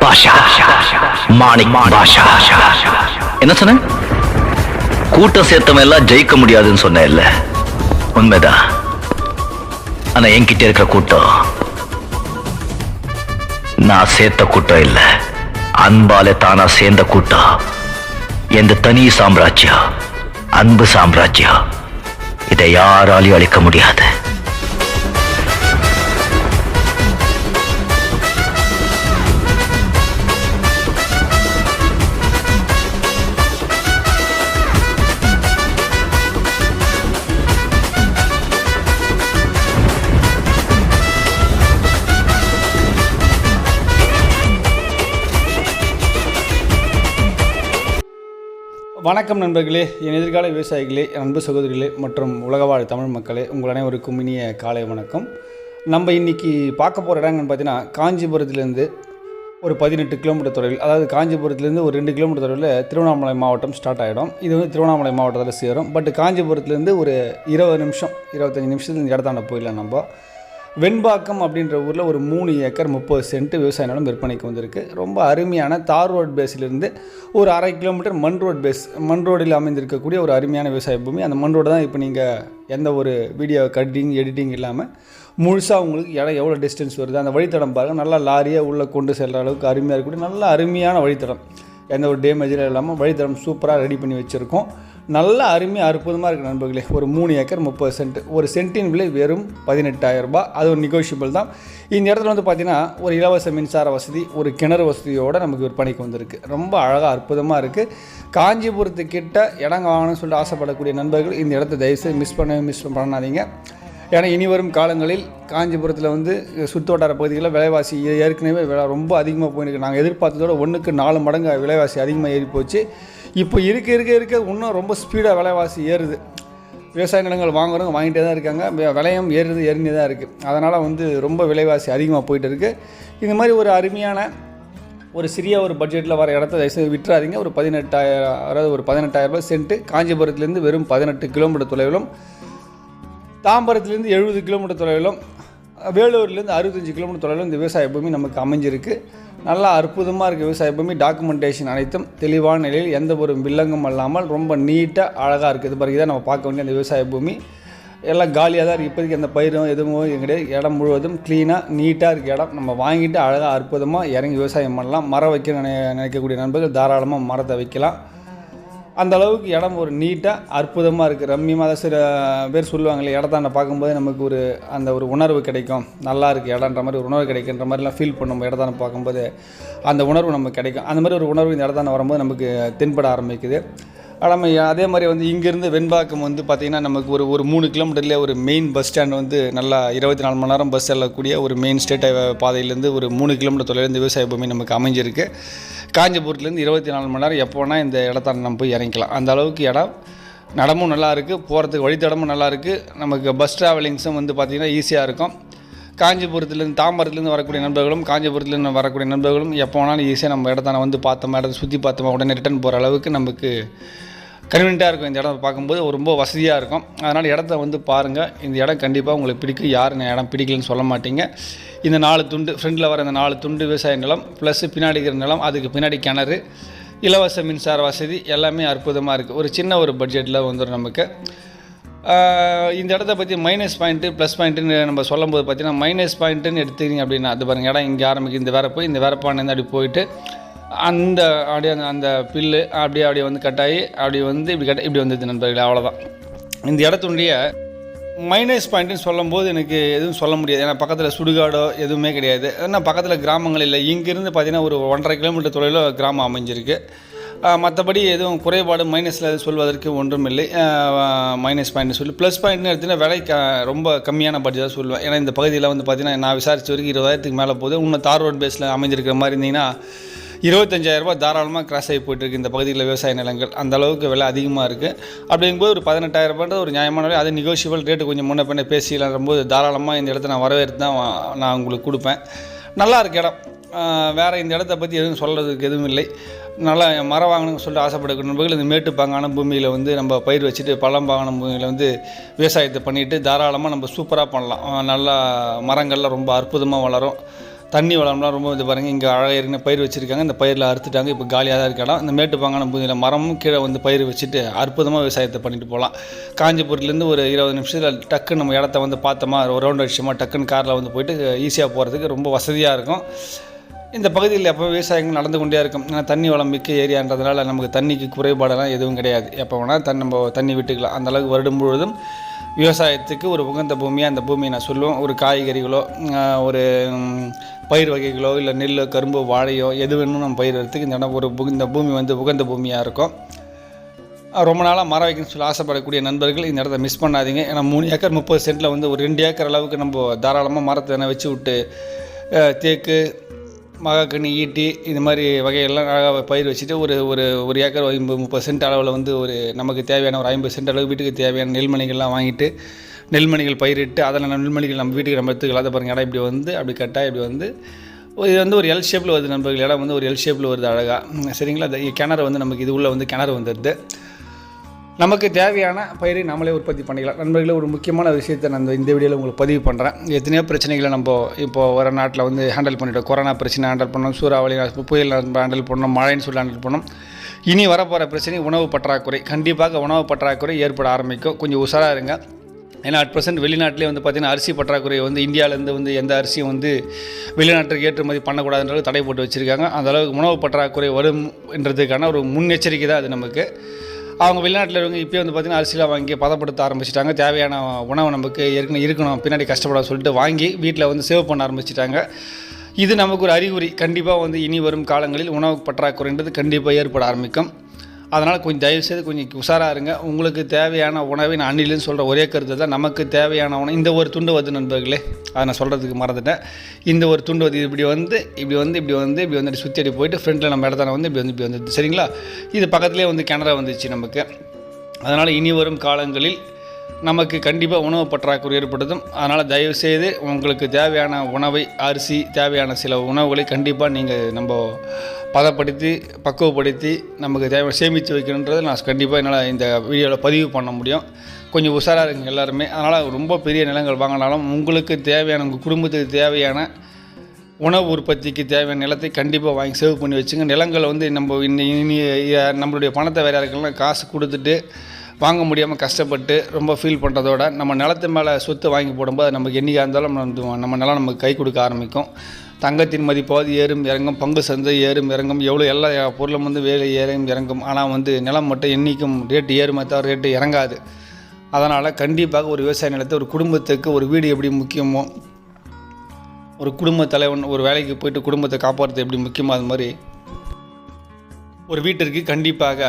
பாஷா. மாணிக் பாஷா. என்ன சொன்ன கூட்டம் சேர்த்தவன் எல்லாம் ஜெயிக்க முடியாதுன்னு சொன்ன இல்ல உண்மைதான். ஆனா என்கிட்ட இருக்கிற கூட்டம் நான் சேர்த்த கூட்டம் இல்ல. அன்பால தானா சேர்ந்த கூட்டம். எந்த தனி சாம்ராஜ்யம் அன்பு சாம்ராஜ்யம் இதை யாராலையும் அழிக்க முடியாது. வணக்கம் நண்பர்களே என் எதிர்கால விவசாயிகளே அன்பு சகோதரிகளே மற்றும் உலகவாழ் தமிழ் மக்களே உங்கள் அனைவருக்கும் இனிய காலை வணக்கம். நம்ம இன்னைக்கு பார்க்க போகிற இடங்கன்னு பார்த்தீங்கன்னா காஞ்சிபுரத்துலேருந்து ஒரு பதினெட்டு கிலோமீட்டர் தொலைவில் அதாவது காஞ்சிபுரத்துலேருந்து ஒரு ரெண்டு கிலோமீட்டர் தொலைவில் திருவண்ணாமலை மாவட்டம் ஸ்டார்ட் ஆகிடும் இது வந்து திருவண்ணாமலை மாவட்டத்தில் சேரும். பட் காஞ்சிபுரத்துலேருந்து ஒரு இருபது நிமிஷம் இருபத்தஞ்சி நிமிஷத்துக்கு இந்த இடத்தாண்ட போயிடலாம் நம்ம. வெண்பாக்கம் அப்படின்ற ஊரில் ஒரு மூணு ஏக்கர் முப்பது சென்ட் விவசாய நிலம் விற்பனைக்கு வந்திருக்கு. ரொம்ப அருமையான தார் ரோட் பேஸிலிருந்து ஒரு அரை கிலோமீட்டர் மண் ரோட் பேஸ் மண் ரோடில் அமைந்திருக்கக்கூடிய ஒரு அருமையான விவசாய பூமி. அந்த மண் ரோடு தான் இப்போ நீங்கள் எந்த ஒரு வீடியோ கட்டிங் எடிட்டிங் இல்லாமல் முழுசாக உங்களுக்கு இடம் எவ்வளோ டிஸ்டன்ஸ் வருது அந்த வழித்தடம் பாருங்கள் நல்லா லாரியாக உள்ளே கொண்டு செல்கிற அளவுக்கு அருமையாக இருக்கக்கூடிய நல்ல அருமையான வழித்தடம். எந்த ஒரு டேமேஜும் இல்லாமல் வழித்தடம் சூப்பராக ரெடி பண்ணி வச்சுருக்கோம். நல்ல அருமையாக அற்புதமாக இருக்குது நண்பர்களே. ஒரு மூணு ஏக்கர் முப்பது சென்ட். ஒரு சென்ட்டின் விலை வெறும் பதினெட்டாயிரம் ரூபாய். அது ஒரு நெகோஷியபிள் தான். இந்த இடத்துல வந்து பார்த்திங்கன்னா ஒரு இலவச மின்சார வசதி ஒரு கிணறு வசதியோடு நமக்கு விற்பனைக்கு வந்திருக்கு. ரொம்ப அழகாக அற்புதமாக இருக்குது காஞ்சிபுரத்துக்கிட்ட இடம் வாங்கணும்னு சொல்லிட்டு ஆசைப்படக்கூடிய நண்பர்கள் இந்த இடத்த தயவுசெய்து மிஸ் பண்ணவே மிஸ் பண்ணாதீங்க. ஏன்னா இனி வரும் காலங்களில் காஞ்சிபுரத்தில் வந்து சுற்றுவட்டார பகுதிகளில் விலைவாசி ஏற்கனவே விலை ரொம்ப அதிகமாக போயிருக்கு. நாங்கள் எதிர்பார்த்ததோட ஒன்றுக்கு நாலு மடங்கு விலைவாசி அதிகமாக ஏறி போச்சு. இப்போ இருக்க இருக்க இருக்க இன்னும் ரொம்ப ஸ்பீடாக விலைவாசி ஏறுது. விவசாய நிலங்கள் வாங்குறவங்க வாங்கிட்டே தான் இருக்காங்க. விலையும் ஏறுது ஏறினே தான் இருக்குது அதனால் வந்து ரொம்ப விலைவாசி அதிகமாக போயிட்டு இருக்குது இந்த மாதிரி ஒரு அருமையான ஒரு சிறிய ஒரு பட்ஜெட்டில் வர இடத்த தயவுசெய்து விட்டுறாதீங்க. ஒரு பதினெட்டாயிரம் அதாவது ஒரு பதினெட்டாயிரம் ரூபாய் சென்ட்டு காஞ்சிபுரத்துலேருந்து வெறும் பதினெட்டு கிலோமீட்டர் தொலைவிலும் தாம்பரத்துலேருந்து எழுபது கிலோமீட்டர் தொலைவிலும் வேலூர்லேருந்து அறுபத்தஞ்சு கிலோமீட்டர் தொலைவிலும் இந்த விவசாய பூமி நமக்கு அமைஞ்சிருக்கு. நல்லா அற்புதமாக இருக்குது விவசாய பூமி. டாக்குமெண்டேஷன் அனைத்தும் தெளிவான நிலையில் எந்த ஒரு வில்லங்கம் இல்லாமல் ரொம்ப நீட்டாக அழகாக இருக்குது பிறகு தான் நம்ம பார்க்க வேண்டிய அந்த விவசாய பூமி. எல்லாம் காலியாக தான் இருக்குது இப்போதைக்கு அந்த பயிரும் எதுவும் கிடையாது. இடம் முழுவதும் க்ளீனாக நீட்டாக இருக்க இடம். நம்ம வாங்கிட்டு அழகாக அற்புதமாக இறங்கி விவசாயம் பண்ணலாம். மரம் வைக்க நினை நினைக்கக்கூடிய நண்பர்கள் தாராளமாக மரத்தை வைக்கலாம். அந்த அளவுக்கு இடம் ஒரு நீட்டாக அற்புதமாக இருக்குது ரம்மியமாக அதை சில பேர் சொல்லுவாங்களே இடத்தாண்ட பார்க்கும்போது நமக்கு ஒரு அந்த ஒரு உணர்வு கிடைக்கும். நல்லா இருக்குது இடன்ற மாதிரி ஒரு உணர்வு கிடைக்குன்ற மாதிரிலாம் ஃபீல் பண்ணும் இடத்தாண்ட பார்க்கும்போது அந்த உணர்வு நமக்கு கிடைக்கும். அந்த மாதிரி ஒரு உணர்வு இந்த இடத்தாண்ட வரும்போது நமக்கு தென்பட ஆரம்பிக்குது. நம்ம அதே மாதிரி வந்து இங்கேருந்து வெண்பாக்கம் வந்து பார்த்திங்கன்னா நமக்கு ஒரு ஒரு மூணு கிலோமீட்டர்லேயே ஒரு மெயின் பஸ் ஸ்டாண்ட் வந்து நல்லா இருபத்தி நாலு மணி நேரம் பஸ் செல்லக்கூடிய ஒரு மெயின் ஸ்டேட் பாதையிலேருந்து ஒரு மூணு கிலோமீட்டர் தொலைவில் விவசாய பூமி நமக்கு அமைஞ்சிருக்கு. காஞ்சிபுரத்துலேருந்து இருபத்தி நாலு மணி நேரம் எப்போனா இந்த இடத்தாண்ட நம்ம போய் இறங்கிக்கலாம். அந்த அளவுக்கு இடம் நடமும் நல்லா இருக்குது போகிறதுக்கு வழித்தடமும் நல்லா இருக்குது நமக்கு பஸ் ட்ராவலிங்ஸும் வந்து பார்த்திங்கன்னா ஈஸியாக இருக்கும். காஞ்சிபுரத்துலேருந்து தாம்பரத்துலேருந்து வரக்கூடிய நண்பர்களும் காஞ்சிபுரத்துலேருந்து வரக்கூடிய நண்பர்களும் எப்போ வேணாலும் ஈஸியாக நம்ம இடத்தான வந்து பார்த்தோமா இடத்த சுற்றி பார்த்தோமா உடனே ரிட்டர்ன் போகிற அளவுக்கு நமக்கு கன்வீனியண்ட்டாக இருக்கும் இந்த இடம் பார்க்கும்போது. ரொம்ப வசதியாக இருக்கும். அதனால் இடத்த வந்து பாருங்கள் இந்த இடம் கண்டிப்பாக உங்களுக்கு பிடிக்கும். யார் இந்த இடம் பிடிக்கலன்னு சொல்ல மாட்டீங்க. இந்த நாலு துண்டு ஃப்ரண்டில் வர இந்த நாலு துண்டு விவசாய நிலம் ப்ளஸ் பின்னாடி இருக்கிற நிலம் அதுக்கு பின்னாடி கிணறு இலவச மின்சார வசதி எல்லாமே அற்புதமாக இருக்குது ஒரு சின்ன ஒரு பட்ஜெட்டில் வந்துடும் நமக்கு. இந்த இடத்த பற்றி மைனஸ் பாயிண்ட்டு ப்ளஸ் பாயிண்ட்டுன்னு நம்ம சொல்லும்போது பார்த்தீங்கன்னா மைனஸ் பாயிண்ட்டுன்னு எடுத்துக்கிங்க அப்படின்னா அது பாருங்க இடம் இங்கே ஆரம்பிக்கும் இந்த வரப்பு இந்த வரப்பானேருந்து அப்படி போயிட்டு அந்த அப்படியே அந்த அந்த பில்லு அப்படியே அப்படியே வந்து கட்டாயி அப்படி வந்து இப்படி கட்ட இப்படி வந்தது நண்பர்களே அவ்வளோதான் இந்த இடத்துடைய மைனஸ் பாயிண்ட்டுன்னு சொல்லும்போது எனக்கு எதுவும் சொல்ல முடியாது. ஏன்னா பக்கத்தில் சுடுகாடோ எதுவுமே கிடையாது. ஏன்னா பக்கத்தில் கிராமங்கள் இல்லை. இங்கேருந்து பார்த்தீங்கன்னா ஒரு ஒன்றரை கிலோமீட்டர் தொலைவில் கிராமம் அமைஞ்சிருக்கு. மற்றபடி எதுவும் குறைபாடு மைனஸில் சொல்வதற்கு ஒன்றும் இல்லை மைனஸ் பாயிண்ட் சொல்லி. ப்ளஸ் பாயிண்ட்னு எடுத்தீங்கன்னா விலை க ரொம்ப கம்மியான பட்ஜெட் தான் சொல்லுவேன். ஏன்னா இந்த பகுதியில் வந்து பார்த்தீங்கன்னா நான் விசாரித்த வரைக்கும் இருபதாயிரத்துக்கு மேலே போகுது. இன்னும் தார் ரோட் பேஸில் அமைஞ்சிருக்கிற மாதிரி இருந்தீங்கன்னா இருபத்தஞ்சாயிரரூபா தாராளமாக கிராஸ் ஆகி போயிட்டுருக்கு இந்த பகுதியில் விவசாய நிலங்கள். அந்த அளவுக்கு விலை அதிகமாக இருக்குது அப்படிங்கும்போது ஒரு பதினெட்டாயிரரூபான்றது ஒரு நியாயமான விலை அது நெகோஷியபிள் ரேட்டு கொஞ்சம் முன்ன பின்ன பேசிக்கலான்ற போது தாராளமாக இந்த இடத்த நான் வரவேற்று தான் நான் உங்களுக்கு கொடுப்பேன். நல்லா இருக்கு இடம். வேறு வேற இந்த இடத்த பற்றி எதுவும் சொல்கிறதுக்கு எதுவும் இல்லை. நல்லா மரம் வாங்கணும்னு சொல்லிட்டு ஆசைப்படக்கூடிய நண்பர்கள் இந்த மேட்டுப்பாங்கான பூமியில் வந்து நம்ம பயிர் வச்சுட்டு பழம் பாங்கான பூமியில் வந்து விவசாயத்தை பண்ணிட்டு தாராளமாக நம்ம சூப்பராக பண்ணலாம். நல்லா மரங்கள்லாம் ரொம்ப அற்புதமாக வளரும். தண்ணி வளம்லாம் ரொம்ப இது பாருங்கள் இங்கே அழகாக ஏற்கனவே பயிர் வச்சுருக்காங்க. இந்த பயிரில் அறுத்துட்டாங்க. இப்போ காலியாக தான் இருக்கலாம் இந்த மேட்டுப்பாங்கான பூமியில் மரமும் கீழே வந்து பயிர் வச்சுட்டு அற்புதமாக விவசாயத்தை பண்ணிட்டு போகலாம். காஞ்சிபுரத்துலேருந்து ஒரு இருபது நிமிஷத்தில் டக்குன்னு நம்ம இடத்த வந்து பார்த்தோமா? ஒரு ரவுண்ட் அடிச்சோமா? டக்குன்னு காரில் வந்து போயிட்டு ஈஸியாக போகிறதுக்கு ரொம்ப வசதியாக இருக்கும். இந்த பகுதியில் எப்போ விவசாயங்கள் நடந்து கொண்டே இருக்கும்? ஏன்னா தண்ணி வளம் மிக்க ஏரியான்றதுனால நமக்கு தண்ணிக்கு குறைபாடெல்லாம் எதுவும் கிடையாது. எப்போ வேணால் தன் நம்ம தண்ணி விட்டுக்கலாம். அந்த அளவுக்கு வருடம் முழுவதும் விவசாயத்துக்கு ஒரு உகந்த பூமியாக அந்த பூமியை நான் சொல்லுவேன். ஒரு காய்கறிகளோ ஒரு பயிர் வகைகளோ இல்லை நெல் கரும்பு வாழையோ எது வேணும் நம்ம பயிர் எடுத்துக்கு இந்த இடம் ஒரு பு- இந்த பூமி வந்து உகந்த பூமியாக இருக்கும். ரொம்ப நாளாக மரம் வைக்கணும்னு சொல்லி ஆசைப்படக்கூடிய நண்பர்கள் இந்த இடத்த மிஸ் பண்ணாதீங்க. ஏன்னா மூணு ஏக்கர் முப்பது சென்ட்டில் வந்து ஒரு ரெண்டு ஏக்கர் அளவுக்கு நம்ம தாராளமாக மரத்தை என்ன வச்சு விட்டு தேக்கு மகாக்கனி ஈட்டி இது மாதிரி வகையெல்லாம் அழகாக பயிர் வச்சுட்டு ஒரு ஒரு ஒரு ஏக்கர் ஐம்பது முப்பது சென்ட் அளவில் வந்து ஒரு நமக்கு தேவையான ஒரு ஐம்பது சென்ட் அளவு வீட்டுக்கு தேவையான நெல்மணிகள்லாம் வாங்கிட்டு நெல்மணிகள் பயிரிட்டு அதில் நெல்மணிகள் நம்ம வீட்டுக்கு நம்ம எடுத்துக்கலாம் அதை பாருங்கள் இடம் இப்படி வந்து அப்படி கட்டாக இப்படி வந்து இது வந்து ஒரு எல் ஷேப்பில் வருது நண்பர்கள். இடம் வந்து ஒரு எல் ஷேப்பில் வருது அழகாக சரிங்களா? இந்த கிணறு வந்து நமக்கு இது உள்ளே வந்து கிணறு வந்துடுது. நமக்கு தேவையான பயிரை நம்மளே உற்பத்தி பண்ணிக்கலாம். நண்பர்களே ஒரு முக்கியமான விஷயத்தை நான் இந்த- இந்த வீடியோவில் உங்களுக்கு பதிவு பண்ணுறேன் எத்தனையோ பிரச்சனைகளை நம்ம இப்போ வர நாட்டில் வந்து ஹேண்டில் பண்ணிட்டோம். கொரோனா பிரச்சனை ஹேண்டில் பண்ணோம். சூறாவளி புயல் ஹேண்டில் பண்ணோம். மழைன்னு சொல்லி ஹேண்டில் பண்ணோம். இனி வரப்போகிற பிரச்சனை உணவு பற்றாக்குறை. கண்டிப்பாக உணவு பற்றாக்குறை ஏற்பட ஆரம்பிக்கும். கொஞ்சம் உஷாராக இருங்க. ஏன்னா அட் ப்ரெசென்ட் வெளிநாட்டிலே வந்து பார்த்திங்கன்னா அரிசி பற்றாக்குறை வந்து இந்தியாவிலேருந்து வந்து எந்த அரிசியும் வந்து வெளிநாட்டுக்கு ஏற்றுமதி பண்ணக்கூடாதுன்றது தடை போட்டு வச்சுருக்காங்க. அந்தளவுக்கு உணவு பற்றாக்குறை வரும் என்றதுக்கான ஒரு முன்னெச்சரிக்கை தான் அது நமக்கு. அவங்க வெளிநாட்டில் இருக்கவங்க இப்போ வந்து பார்த்திங்கன்னா அரிசிலாம் வாங்கி பதப்படுத்த ஆரம்பிச்சிட்டாங்க. தேவையான உணவு நமக்கு ஏற்கனவே இருக்கணும். பின்னாடி கஷ்டப்பட சொல்லிட்டு வாங்கி வீட்டில் வந்து சேவ் பண்ண ஆரம்பிச்சிட்டாங்க. இது நமக்கு ஒரு அறிகுறி. கண்டிப்பாக வந்து இனி வரும் காலங்களில் உணவு பற்றாக்குறைன்றது கண்டிப்பாக ஏற்பட ஆரம்பிக்கும். அதனால் கொஞ்சம் தயவுசெய்து கொஞ்சம் உஷாராக இருங்க. உங்களுக்கு தேவையான உணவை நான் அன்னிலேருந்து சொல்கிற ஒரே கருத்து தான். நமக்கு தேவையான உணவு இந்த ஒரு துண்டு வந்து நண்பர்களே அதை நான் சொல்கிறதுக்கு மறந்துட்டேன். இந்த ஒரு துண்டு வந்து இப்படி வந்து இப்படி வந்து இப்படி வந்து இப்படி வந்து சுற்றி அடி போயிட்டு ஃப்ரண்ட்டில் நம்ம இடத்துல வந்து இப்படி வந்து இப்படி வந்து சரிங்களா? இது பக்கத்துலேயே வந்து கிணற வந்துச்சு நமக்கு. அதனால் இனி வரும் காலங்களில் நமக்கு கண்டிப்பாக உணவு பற்றாக்குறை ஏற்படுத்தும். அதனால் தயவுசெய்து உங்களுக்கு தேவையான உணவை அரிசி தேவையான சில உணவுகளை கண்டிப்பாக நீங்கள் நம்ம பதப்படுத்தி பக்குவப்படுத்தி நமக்கு தேவை சேமித்து வைக்கணுன்றதை நான் கண்டிப்பாக என்னால் இந்த வீடியோவில் பதிவு பண்ண முடியும். கொஞ்சம் உஷாராக இருக்குங்க எல்லாருமே. அதனால் ரொம்ப பெரிய நிலங்கள் வாங்கினாலும் உங்களுக்கு தேவையான உங்கள் குடும்பத்துக்கு தேவையான உணவு உற்பத்திக்கு தேவையான நிலத்தை கண்டிப்பாக வாங்கி சேவ் பண்ணி வச்சுங்க. நிலங்களை வந்து நம்ம இன்னி இனி நம்மளுடைய பணத்தை வேறு யாருக்கெல்லாம் காசு கொடுத்துட்டு வாங்க முடியாமல் கஷ்டப்பட்டு ரொம்ப ஃபீல் பண்ணுறதோட நம்ம நிலத்து மேலே சொத்து வாங்கி போடும்போது நமக்கு என்றைக்காக இருந்தாலும் நம்ம நம்ம நிலம் நமக்கு கை கொடுக்க ஆரம்பிக்கும். தங்கத்தின் மதிப்பாவது ஏறும் இறங்கும் பங்கு சந்தை ஏறும் இறங்கும் எவ்வளோ எல்லா பொருளும் வந்து வேலை ஏறும் இறங்கும். ஆனால் வந்து நிலம் மட்டும் என்றைக்கும் ரேட்டு ஏறுமே தவிர ரேட்டு இறங்காது. அதனால் கண்டிப்பாக ஒரு விவசாய நிலத்தை ஒரு குடும்பத்துக்கு ஒரு வீடு எப்படி முக்கியமோ ஒரு குடும்ப தலைவன் ஒரு வேலைக்கு போயிட்டு குடும்பத்தை காப்பாற்றுறது எப்படி முக்கியமோ அது மாதிரி ஒரு வீட்டிற்கு கண்டிப்பாக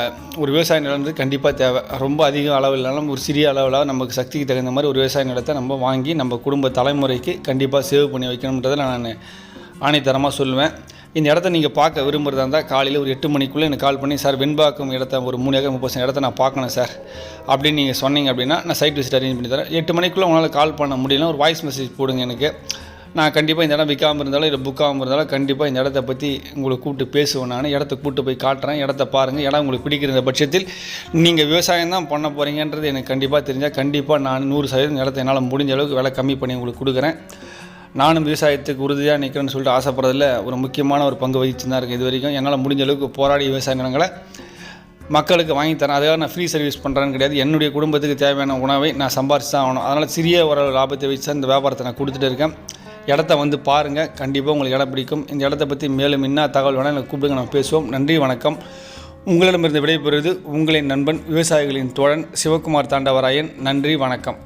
ஒரு விவசாய நிலம் வந்து கண்டிப்பாக தேவை. ரொம்ப அதிக அளவு இல்லைனாலும் ஒரு சிறிய அளவில் நமக்கு சக்திக்கு தகுந்த மாதிரி ஒரு விவசாய நிலத்தை நம்ம வாங்கி நம்ம குடும்ப தலைமுறைக்கு கண்டிப்பாக சேவ் பண்ணி வைக்கணுன்றதை நான் ஆணைத்தரமாக சொல்லுவேன். இந்த இடத்த நீங்கள் பார்க்க விரும்புகிறதா இருந்தால் காலையில் ஒரு எட்டு மணிக்குள்ளே எனக்கு கால் பண்ணி சார் வெண்பாக்கம் இடத்த ஒரு மூணு ஏக்கர் முப்பது இடத்த நான் பார்க்கணும் சார். அப்படின்னு நீங்கள் சொன்னீங்க அப்படின்னா நான் சைட் விசிட் அரேஞ்ச் பண்ணி தரேன். எட்டு மணிக்குள்ளே உங்களால் கால் பண்ண முடியல ஒரு வாய்ஸ் மெசேஜ் போடுங்க எனக்கு. நான் கண்டிப்பாக இந்த இடம் விற்காமல் இருந்தாலும் இல்லை புக்காமல் இருந்தாலும் கண்டிப்பாக இந்த இடத்த பற்றி உங்களை கூப்பிட்டு பேசுவேன் நான். இடத்த கூப்பிட்டு போய் காட்டுறேன். இடத்த பாருங்கள் இடம் உங்களுக்கு பிடிக்கிற பட்சத்தில் நீங்கள் விவசாயம் தான் பண்ண போகிறீங்கன்றது எனக்கு கண்டிப்பாக தெரிஞ்சால் கண்டிப்பாக நான் நூறு சதவீதம் இடத்த என்னால் முடிஞ்ச அளவுக்கு விலை கம்மி பண்ணி உங்களுக்கு கொடுக்குறேன். நானும் விவசாயத்துக்கு உறுதியாக நிற்கிறேன்னு சொல்லிட்டு ஆசைப்படுறதில் ஒரு முக்கியமான ஒரு பங்கு வகிச்சு தான் இருக்குது இது வரைக்கும். என்னால் முடிஞ்ச அளவுக்கு போராடி விவசாய நிலங்களை மக்களுக்கு வாங்கி தரேன். அதுக்காக நான் ஃப்ரீ சர்வீஸ் பண்ணுறேன்னு கிடையாது. என்னுடைய குடும்பத்துக்கு தேவையான உணவை நான் சம்பாரிச்சு தான் ஆகணும். அதனால் சிறிய ஒரு லாபத்தை வச்சு தான் இந்த வியாபாரத்தை நான் கொடுத்துட்டு இருக்கேன். இடத்த வந்து பாருங்கள் கண்டிப்பாக உங்களுக்கு இடம் பிடிக்கும். இந்த இடத்த பற்றி மேலும் என்ன தகவல் வேணால் எனக்கு கூப்பிடுங்க நம்ம பேசுவோம். நன்றி வணக்கம். உங்களிடமிருந்து விடைபெறுவது உங்களின் நண்பன் விவசாயிகளின் தோழன் சிவகுமார் தாண்டவராயன். நன்றி வணக்கம்.